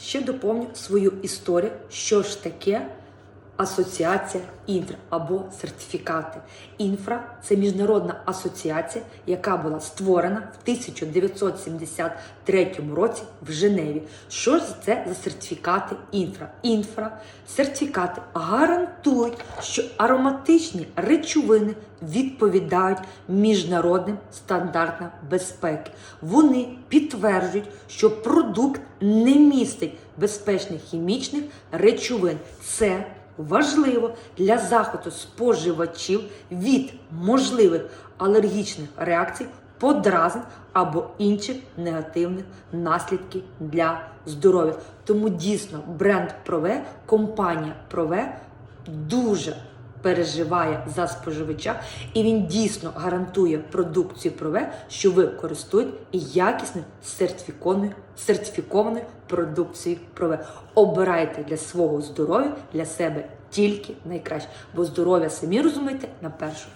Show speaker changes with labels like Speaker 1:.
Speaker 1: ще доповню свою історію, що ж таке асоціація інфра або сертифікати. Інфра це міжнародна асоціація, яка була створена в 1973 році в Женеві. Що ж це за сертифікати інфра? Інфра сертифікати гарантують, що ароматичні речовини відповідають міжнародним стандартам безпеки. Вони підтверджують, що продукт не містить безпечних хімічних речовин. Це важливо для захисту споживачів від можливих алергічних реакцій, подразнень або інших негативних наслідків для здоров'я. Тому дійсно бренд Прове, компанія Прове дуже переживає за споживача, і він дійсно гарантує продукцію Прове, що ви користуєте якісною сертифікованою, сертифікованою продукцією Прове. Обирайте для свого здоров'я, для себе тільки найкраще, бо здоров'я самі розумієте на першому